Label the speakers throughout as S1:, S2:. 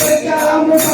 S1: శ్రీరాముడు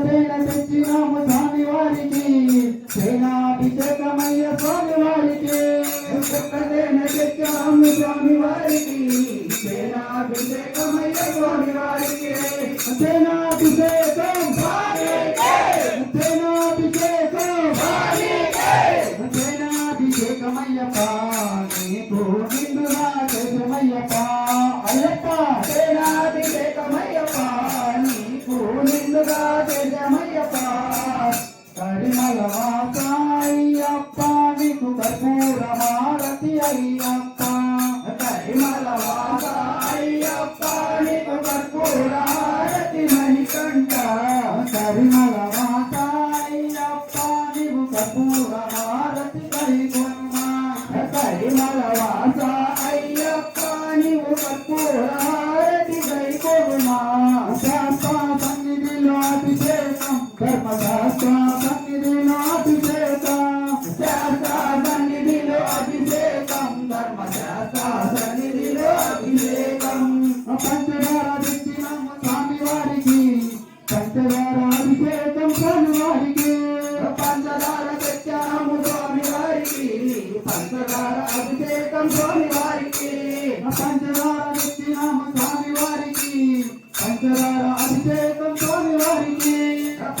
S2: పేన తెచ్చినాము స్వామి వారికి సేనాభిషేకమయ్య స్వామి వారికి
S1: ఒక్కటేన తెచ్చాము స్వామి వారికి దిగుగా జయమయ్యప్ప పరిమళ మాత
S2: పంచదార అభిషేకం స్వామి వారికి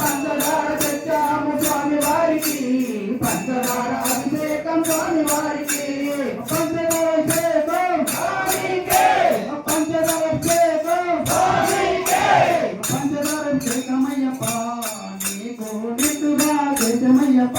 S1: పంచదార తెచ్చాము స్వామి వారికి పంచదార అభిషేకం స్వామి వారికి
S2: పంచదార అభిషేకం
S1: స్వామికి
S2: పంచదార అభిషేకం
S1: స్వామికి
S2: పంచదార అభిషేకమయ్యప్ప నీకు
S3: నిద్దుగా చేతమయ్యప్ప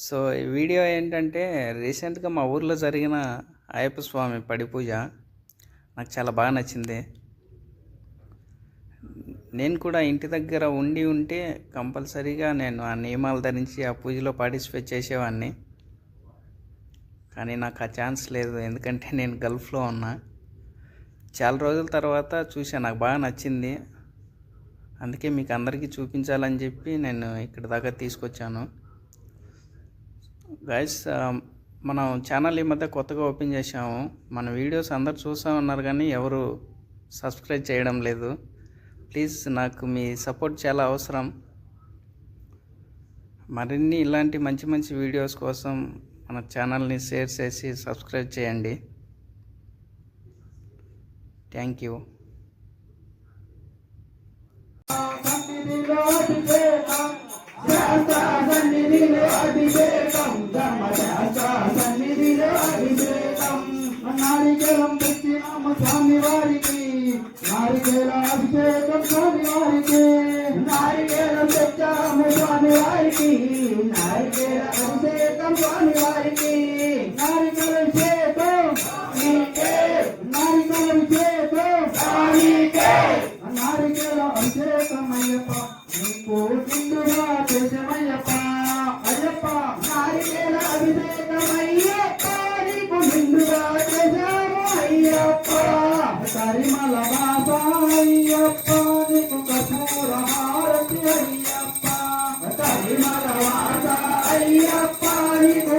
S3: సో ఈ వీడియో ఏంటంటే రీసెంట్గా మా ఊర్లో జరిగిన అయ్యప్ప స్వామి పడి పూజ. నాకు చాలా బాగా నచ్చింది. నేను కూడా ఇంటి దగ్గర ఉండి ఉంటే కంపల్సరీగా నేను ఆ నియమాలు ధరించి ఆ పూజలో పార్టిసిపేట్ చేసేవాడిని కానీ నాకు ఆ ఛాన్స్ లేదు. ఎందుకంటే నేను గల్ఫ్లో ఉన్నా. చాలా రోజుల తర్వాత చూసా నాకు బాగా నచ్చింది. అందుకే మీకు అందరికీ చూపించాలని చెప్పి నేను ఇక్కడ దాకా తీసుకొచ్చాను. గైస్ మనం ఛానల్ ఈ మధ్య కొత్తగా ఓపెన్ చేసాము మన వీడియోస్ అందరు చూస్తూ ఉన్నారు కానీ ఎవరు సబ్స్క్రైబ్ చేయడం లేదు. ప్లీజ్ నాకు మీ సపోర్ట్ చాలా అవసరం. మరిన్ని ఇలాంటి మంచి మంచి వీడియోస్ కోసం మన ఛానల్ని షేర్ చేసి సబ్స్క్రైబ్ చేయండి. థ్యాంక్ యూ
S2: సన్నిధిలో
S1: సన్నిధిలో అభిషేకం ధర్మశాస్త్ర సన్నిధిలో అభిషేకం
S2: నారికేలం తెచ్చినాము స్వామి వారికి నారికేల అభిషేకం స్వామి వారికి
S1: నారికేలం తెచ్చాము స్వామి వారికి నారికేల అభిషేకం స్వామి వారికి
S2: నారికేల అభిషేకం అయ్యప్ప నీకు సింధుగా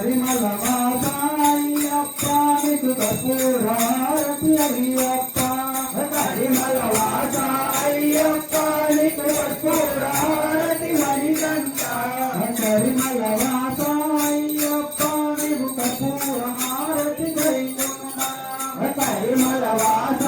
S1: పరిమళ వాస అయ్యప్ప నీకు
S2: కపూరారతి అయ్యప్ప
S1: పరిమళ వాస అయ్యప్ప నీకు కర్పూర హారతి మణికంఠ
S2: కరిమల అయ్యప్ప నీకు కపూరారతి కైకొనుమా
S1: పరిమళ వాస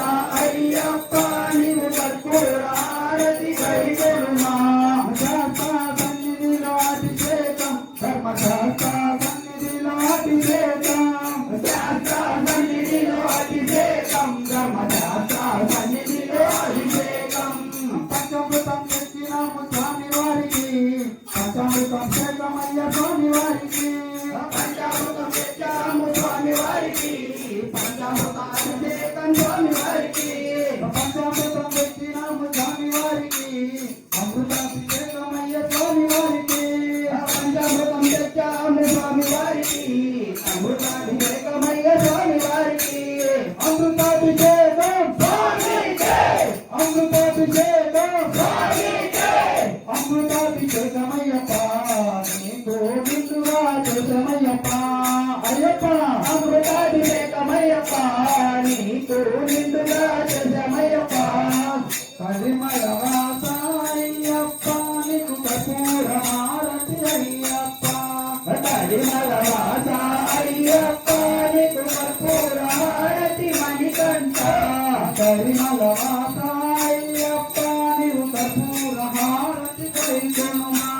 S2: పరిమళ నీవు
S1: కర్పూర హారతి కైకొనుమా